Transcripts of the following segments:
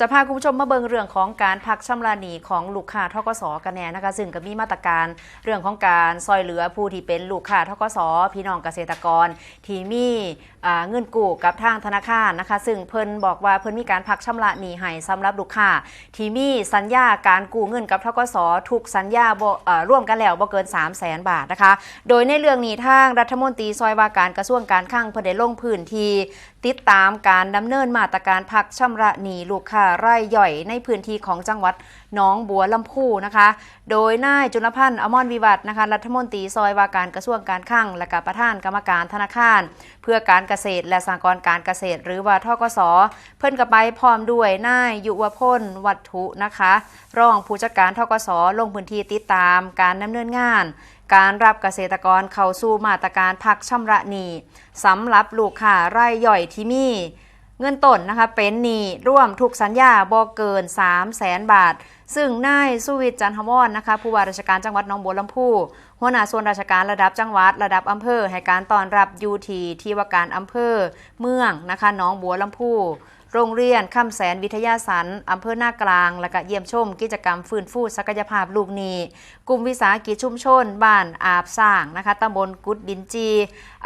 จะพาคุณผู้ชมมาเบิงเรื่องของการพักชำระหนี้ของลูกค้าทกสกันแน่นะคะ ซึ่งก็มีมาตรการเรื่องของการซอยเหลือผู้ที่เป็นลูกค้าทกสพี่น้องเกษตรกร ที่มีอ่าเงินกู้กับทางธนาคารนะคะ ซึ่งเพิ่นบอกว่าเพิ่นมีการพักชำระหนี้ให้สำหรับลูกค้าที่มีสัญญาการกู้เงินกับทกสทุกสัญญาร่วมกันแล้วบ่เกิน 3 0 0แสนบาทนะคะ โดยในเรื่องนี้ทางรัฐมนตรีซอยว่าการกระทรวงการคลังเพิ่นได้ลงพื้นที่ ติดตามการดำเนินมาตรการพักชำระหนี้ลูกค้ารายย่อยในพื้นที่ของจังหวัดหนองบัวลำพูนะคะ โดยนายจุลพันธ์อมรวิวัฒน์นะคะรัฐมนตรีซอยว่าการกระทรวงการคลังและก็ประธานกรรมการธนาคาร เพื่อการเกษตรและสหกรณ์การเกษตร หรือว่าทกส เพิ่นกับไปพร้อมด้วยนายยุวพลวัตถุนะคะ รองผู้จัดการทกสลงพื้นที่ติดตามการดำเนินงาน การรับเกษตรกรเข้าสู่มาตรการพักชำระหนี้สำหรับลูกค้ารายย่อยที่มีเงินต้นนะคะเป็นหนี้ร่วมทุกสัญญาบ่เกิน 3 0 0แสนบาท ซึ่งนายสุวิทย์จันทวรนะคะผู้ว่าราชการจังหวัดหนองบัวลำพูหัวหน้าส่วนราชการระดับจังหวัดระดับอำเภอให้การต้อนรับยูทีที่ว่าการอำเภอเมืองนะคะหนองบัวลำพู โรงเรียนคำแสนวิทยาสันอำเภอหน้ากลาง และก็เยี่ยมชมกิจกรรมฟื้นฟูศักยภาพลูกหนี้ กลุ่มวิสาหกิจชุมชน บ้านอาบสร้างนะคะตำบลกุดดินจี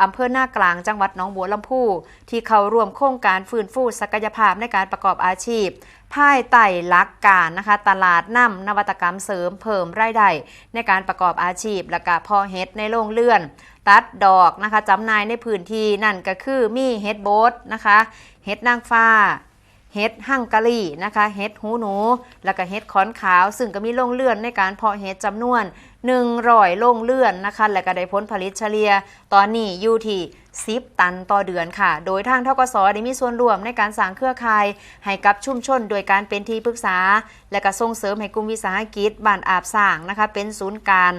อำเภอหน้ากลางจังหวัดหนองบัวลำพู ที่เข้าร่วมโครงการฟื้นฟูศักยภาพในการประกอบอาชีพภายใต้หลักการนะคะ ตลาดนำนวัตกรรมเสริมเพิ่มรายได้ในการประกอบอาชีพและก็พอเฮ็ดในโรงเรือนตัดดอกนะคะจำนายในพื้นที่นั่นก็คือมีเฮ็ดโบสนะคะเฮ็ดนางฟ้าเฮ็ดหั่งกะลีนะคะเฮ็ดหูหนู แล้วก็เฮ็ดขอนขาว ซึ่งก็มีโรงเลื่อนในการเพาะเฮ็ดจำนวน100โรงเลื่อนนะคะและก็ได้ผลผลิตเฉลี่ยตอนนี้อยู่ที่10 ตันต่อเดือนค่ะ โดยทางทกสได้มีส่วนร่วมในการสร้างเครือข่าย ให้กับชุมชน โดยการเป็นที่ปรึกษา และก็ส่งเสริมให้กลุ่มวิสาหกิจบ้านอาบสร้างนะคะ เป็นศูนย์การ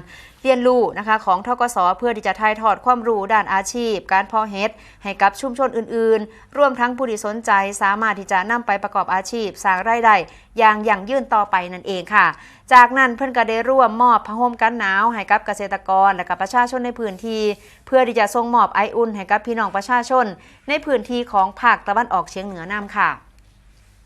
เรียนรู้นะคะของทกสเพื่อที่จะถ่ายทอดความรู้ด้านอาชีพ การเพาะเฮ็ดให้กับชุมชนอื่นๆรวมทั้งผู้ที่สนใจสามารถที่จะนำไปประกอบอาชีพ สร้างรายได้อย่างยั่งยืนต่อไปนั่นเองค่ะ จากนั้นเพื่อนก็ได้ร่วมมอบผ้าห่มกันหนาวให้กับเกษตรกรและกับประชาชนในพื้นที่ เพื่อที่จะส่งมอบไออุ่นให้กับพี่น้องประชาชน ในพื้นที่ของภาคตะวันออกเฉียงเหนือนำค่ะ